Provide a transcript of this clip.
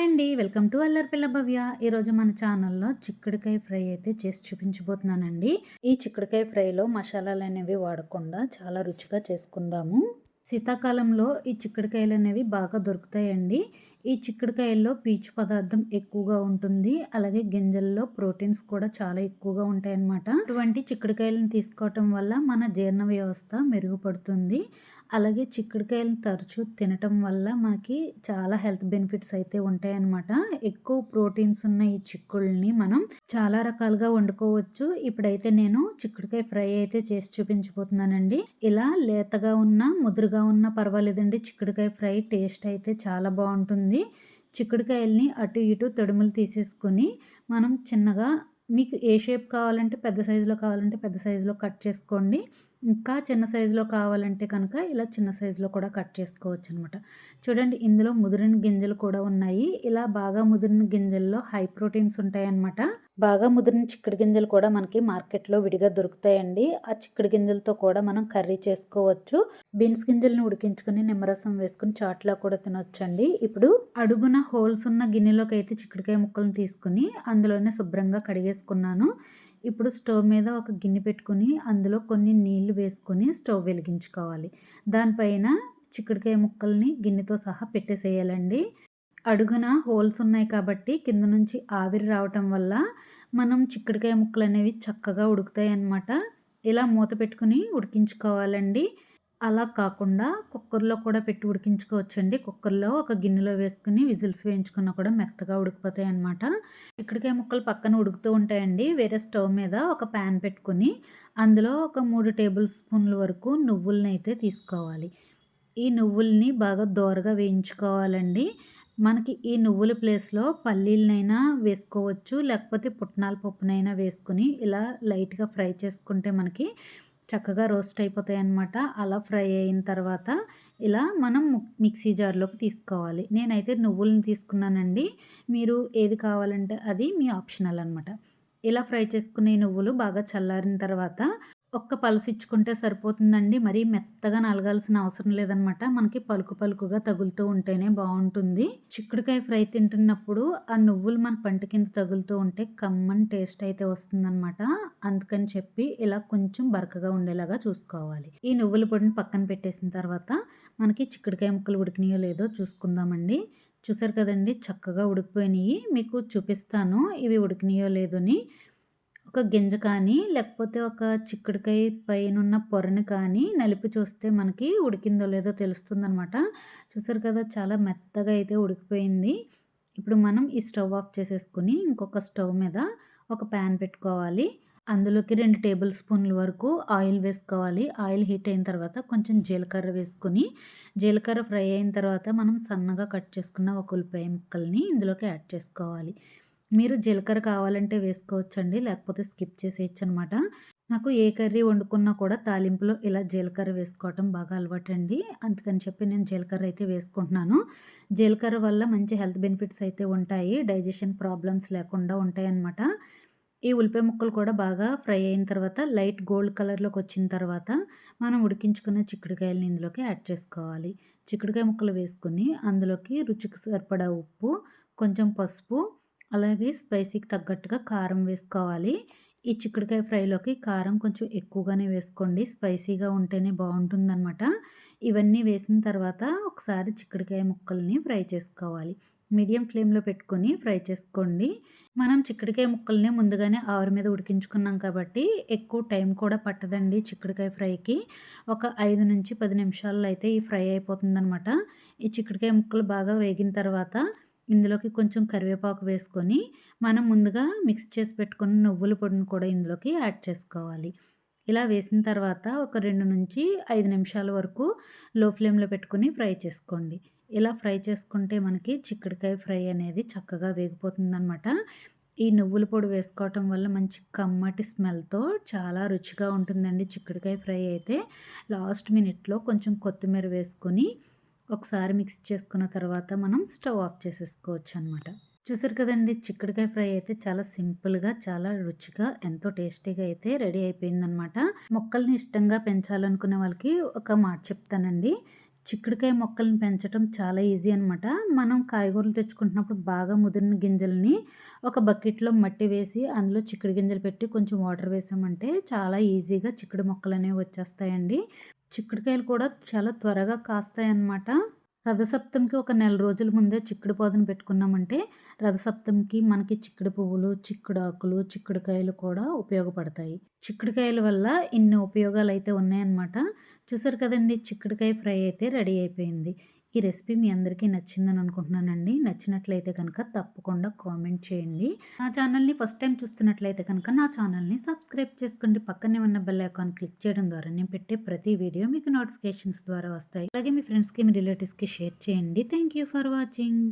Hi అండి. Welcome to Allari పిల్ల భవ్య. ఈరోజు మన ఛానల్లో చిక్కుడుకాయ ఫ్రై అయితే చేసి చూపించబోతున్నానండి. ఈ చిక్కుడుకాయ ఫ్రైలో మసాలాలు అనేవి వాడకుండా చాలా రుచిగా చేసుకుందాము. శీతాకాలంలో ఈ చిక్కుడుకాయలు అనేవి బాగా దొరుకుతాయండి. ఈ చిక్కుడుకాయల్లో పీచు పదార్థం ఎక్కువగా ఉంటుంది. అలాగే గింజల్లో ప్రోటీన్స్ కూడా చాలా ఎక్కువగా ఉంటాయన్నమాట. ఇటువంటి చిక్కుడుకాయలను తీసుకోవటం వల్ల మన జీర్ణ వ్యవస్థ మెరుగుపడుతుంది. అలాగే చిక్కుడుకాయలను తరచూ తినటం వల్ల మనకి చాలా హెల్త్ బెనిఫిట్స్ అయితే ఉంటాయన్నమాట. ఎక్కువ ప్రోటీన్స్ ఉన్న ఈ చిక్కుళ్ళని మనం చాలా రకాలుగా వండుకోవచ్చు. ఇప్పుడైతే నేను చిక్కుడుకాయ ఫ్రై అయితే చేసి చూపించబోతున్నానండి. ఇలా లేతగా ఉన్న ముదురుగా ఉన్న పర్వాలేదండి. చిక్కుడుకాయ ఫ్రై టేస్ట్ అయితే చాలా బాగుంటుంది. చిక్కుడుకాయల్ని అటు ఇటు తొడుములు తీసేసుకొని మనం చిన్నగా మీకు ఏ షేప్ కావాలంటే పెద్ద సైజులో కావాలంటే పెద్ద సైజులో కట్ చేసుకోండి. ఇంకా చిన్న సైజులో కావాలంటే కనుక ఇలా చిన్న సైజులో కూడా కట్ చేసుకోవచ్చు అనమాట చూడండి ఇందులో ముదిరిన గింజలు కూడా ఉన్నాయి. ఇలా బాగా ముదిరిన గింజల్లో హై ప్రోటీన్స్ ఉంటాయన్నమాట. బాగా ముదిరిన చిక్కుడు గింజలు కూడా మనకి మార్కెట్లో విడిగా దొరుకుతాయండి. ఆ చిక్కుడు గింజలతో కూడా మనం కర్రీ చేసుకోవచ్చు. బీన్స్ గింజలను ఉడికించుకొని నిమ్మరసం వేసుకుని చాట్లో కూడా తినొచ్చండి. ఇప్పుడు అడుగున హోల్స్ ఉన్న గిన్నెలోకి అయితే చిక్కుడుకాయ ముక్కలను తీసుకుని అందులోనే శుభ్రంగా కడిగేసుకున్నాను. ఇప్పుడు స్టవ్ మీద ఒక గిన్నె పెట్టుకుని అందులో కొన్ని నీళ్ళు వేసుకొని స్టవ్ వెలిగించుకోవాలి. దానిపైన చిక్కుడుకాయ ముక్కల్ని గిన్నెతో సహా పెట్టేసేయాలండి. అడుగున హోల్స్ ఉన్నాయి కాబట్టి కింద నుంచి ఆవిరి రావటం వల్ల మనం చిక్కుడుకాయ ముక్కలు అనేవి చక్కగా ఉడుకుతాయి అన్నమాట ఇలా మూత పెట్టుకుని ఉడికించుకోవాలండి. అలా కాకుండా కుక్కర్లో కూడా పెట్టి ఉడికించుకోవచ్చండి. కుక్కర్లో ఒక గిన్నెలో వేసుకుని విజిల్స్ వేయించుకున్నా కూడా మెత్తగా ఉడికిపోతాయి అనమాట ఇక్కడికే ముక్కలు పక్కన ఉడుకుతూ ఉంటాయండి. వేరే స్టవ్ మీద ఒక ప్యాన్ పెట్టుకుని అందులో ఒక మూడు టేబుల్ స్పూన్ల వరకు నువ్వులని అయితే తీసుకోవాలి. ఈ నువ్వుల్ని బాగా దోరగా వేయించుకోవాలండి. మనకి ఈ నువ్వుల ప్లేస్లో పల్లీలనైనా వేసుకోవచ్చు లేకపోతే పుట్నాల పప్పునైనా వేసుకుని ఇలా లైట్గా ఫ్రై చేసుకుంటే మనకి చక్కగా రోస్ట్ అయిపోతాయి అన్నమాట అలా ఫ్రై అయిన తర్వాత ఇలా మనం మిక్సీ జార్లోకి తీసుకోవాలి. నేనైతే నువ్వులను తీసుకున్నానండి. మీరు ఏది కావాలంటే అది మీ ఆప్షనల్ అనమాట ఇలా ఫ్రై చేసుకునే నువ్వులు బాగా చల్లారిన తర్వాత ఒక్క పలుసు ఇచ్చుకుంటే సరిపోతుందండి. మరీ మెత్తగా నలగాల్సిన అవసరం లేదనమాట. మనకి పలుకు పలుకుగా తగులుతూ ఉంటేనే బాగుంటుంది. చిక్కుడుకాయ ఫ్రై తింటున్నప్పుడు ఆ నువ్వులు మన పంట కింద తగులుతూ ఉంటే కమ్మని టేస్ట్ అయితే వస్తుందన్నమాట అందుకని చెప్పి ఇలా కొంచెం బరకగా ఉండేలాగా చూసుకోవాలి. ఈ నువ్వుల పొడిని పక్కన పెట్టేసిన తర్వాత మనకి చిక్కుడుకాయ ముక్కలు ఉడికినాయో లేదో చూసుకుందామండి. చూసారు కదండి చక్కగా ఉడికిపోయినాయి. మీకు చూపిస్తాను ఇవి ఉడికినాయో లేదని. ఒక గింజ కానీ లేకపోతే ఒక చిక్కుడుకాయ పైన ఉన్న పొరను కానీ నలిపి చూస్తే మనకి ఉడికిందో లేదో తెలుస్తుందనమాట చూసారు కదా చాలా మెత్తగా అయితే ఉడికిపోయింది. ఇప్పుడు మనం ఈ స్టవ్ ఆఫ్ చేసేసుకుని ఇంకొక స్టవ్ మీద ఒక ప్యాన్ పెట్టుకోవాలి. అందులోకి రెండు టేబుల్ స్పూన్ల వరకు ఆయిల్ వేసుకోవాలి. ఆయిల్ హీట్ అయిన తర్వాత కొంచెం జీలకర్ర వేసుకుని జీలకర్ర ఫ్రై అయిన తర్వాత మనం సన్నగా కట్ చేసుకున్న ఒక ఉల్లిపాయ ముక్కల్ని ఇందులోకి యాడ్ చేసుకోవాలి. మీరు జీలకర్ర కావాలంటే వేసుకోవచ్చండి లేకపోతే స్కిప్ చేసేయచ్చు అనమాట నాకు ఏ కర్రీ వండుకున్నా కూడా తాలింపులో ఇలా జీలకర్ర వేసుకోవటం బాగా అలవాటు అండి అందుకని చెప్పి నేను జీలకర్ర అయితే వేసుకుంటున్నాను. జీలకర్ర వల్ల మంచి హెల్త్ బెనిఫిట్స్ అయితే ఉంటాయి డైజెషన్ ప్రాబ్లమ్స్ లేకుండా ఉంటాయి అన్నమాట ఈ ఉల్లిపాయ ముక్కలు కూడా బాగా ఫ్రై అయిన తర్వాత లైట్ గోల్డ్ కలర్లోకి వచ్చిన తర్వాత మనం ఉడికించుకున్న చిక్కుడుకాయలని ఇందులోకి యాడ్ చేసుకోవాలి. చిక్కుడుకాయ ముక్కలు వేసుకుని అందులోకి రుచికి సరిపడా ఉప్పు కొంచెం పసుపు అలాగే స్పైసీకి తగ్గట్టుగా కారం వేసుకోవాలి. ఈ చిక్కుడుకాయ ఫ్రైలోకి కారం కొంచెం ఎక్కువగానే వేసుకోండి. స్పైసీగా ఉంటేనే బాగుంటుందన్నమాట. ఇవన్నీ వేసిన తర్వాత ఒకసారి చిక్కుడుకాయ ముక్కల్ని ఫ్రై చేసుకోవాలి. మీడియం ఫ్లేమ్లో పెట్టుకొని ఫ్రై చేసుకోండి. మనం చిక్కుడుకాయ ముక్కల్ని ముందుగానే ఆవిరి మీద ఉడికించుకున్నాం కాబట్టి ఎక్కువ టైం కూడా పట్టదండి చిక్కుడుకాయ ఫ్రైకి. ఒక ఐదు నుంచి పది నిమిషాల్లో అయితే ఈ ఫ్రై అయిపోతుందనమాట ఈ చిక్కుడుకాయ ముక్కలు బాగా వేగిన తర్వాత ఇందులోకి కొంచెం కరివేపాకు వేసుకొని మనం ముందుగా మిక్స్ చేసి పెట్టుకున్న నువ్వుల పొడిని కూడా ఇందులోకి యాడ్ చేసుకోవాలి. ఇలా వేసిన తర్వాత ఒక రెండు నుంచి ఐదు నిమిషాల వరకు లో ఫ్లేమ్లో పెట్టుకుని ఫ్రై చేసుకోండి. ఇలా ఫ్రై చేసుకుంటే మనకి చిక్కుడుకాయ ఫ్రై అనేది చక్కగా వేగిపోతుందన్నమాట. ఈ నువ్వుల పొడి వేసుకోవటం వల్ల మంచి కమ్మటి స్మెల్తో చాలా రుచిగా ఉంటుందండి చిక్కుడుకాయ ఫ్రై అయితే. లాస్ట్ మినిట్లో కొంచెం కొత్తిమీర వేసుకొని ఒకసారి మిక్స్ చేసుకున్న తర్వాత మనం స్టవ్ ఆఫ్ చేసేసుకోవచ్చు అనమాట చూసారు కదండి చిక్కుడుకాయ ఫ్రై అయితే చాలా సింపుల్గా చాలా రుచిగా ఎంతో టేస్టీగా అయితే రెడీ అయిపోయిందనమాట మొక్కల్ని ఇష్టంగా పెంచాలనుకునే వాళ్ళకి ఒక మాట చెప్తానండి. చిక్కుడుకాయ మొక్కల్ని పెంచడం చాలా ఈజీ అనమాట మనం కాయగూరలు తెచ్చుకుంటున్నప్పుడు బాగా ముదిరిన గింజల్ని ఒక బకెట్లో మట్టి వేసి అందులో చిక్కుడు గింజలు పెట్టి కొంచెం వాటర్ వేసామంటే చాలా ఈజీగా చిక్కుడు మొక్కలు అనేవి వచ్చేస్తాయండి. చిక్కుడుకాయలు కూడా చాలా త్వరగా కాస్తాయన్నమాట. రథసప్తమికి ఒక నెల రోజుల ముందే చిక్కుడు పొదను పెట్టుకున్నామంటే రథసప్తమికి మనకి చిక్కుడు పువ్వులు చిక్కుడు ఆకులు చిక్కుడుకాయలు కూడా ఉపయోగపడతాయి. చిక్కుడుకాయల వల్ల ఇన్ని ఉపయోగాలు అయితే ఉన్నాయన్నమాట. చూసారు కదండి చిక్కుడుకాయ ఫ్రై అయితే రెడీ అయిపోయింది. ఈ రెసిపీ మీ అందరికీ నచ్చిందని అనుకుంటున్నానండి. నచ్చినట్లయితే కనుక తప్పకుండా కామెంట్ చేయండి. నా ఛానల్ని ఫస్ట్ టైం చూస్తున్నట్లయితే కనుక నా ఛానల్ని సబ్స్క్రైబ్ చేసుకోండి. పక్కనే ఉన్న బెల్ ఐకాన్ క్లిక్ చేయడం ద్వారా నేను పెట్టే ప్రతి వీడియో మీకు నోటిఫికేషన్స్ ద్వారా వస్తాయి. అలాగే మీ ఫ్రెండ్స్కి మీ రిలేటివ్స్కి షేర్ చేయండి. Thank you for watching.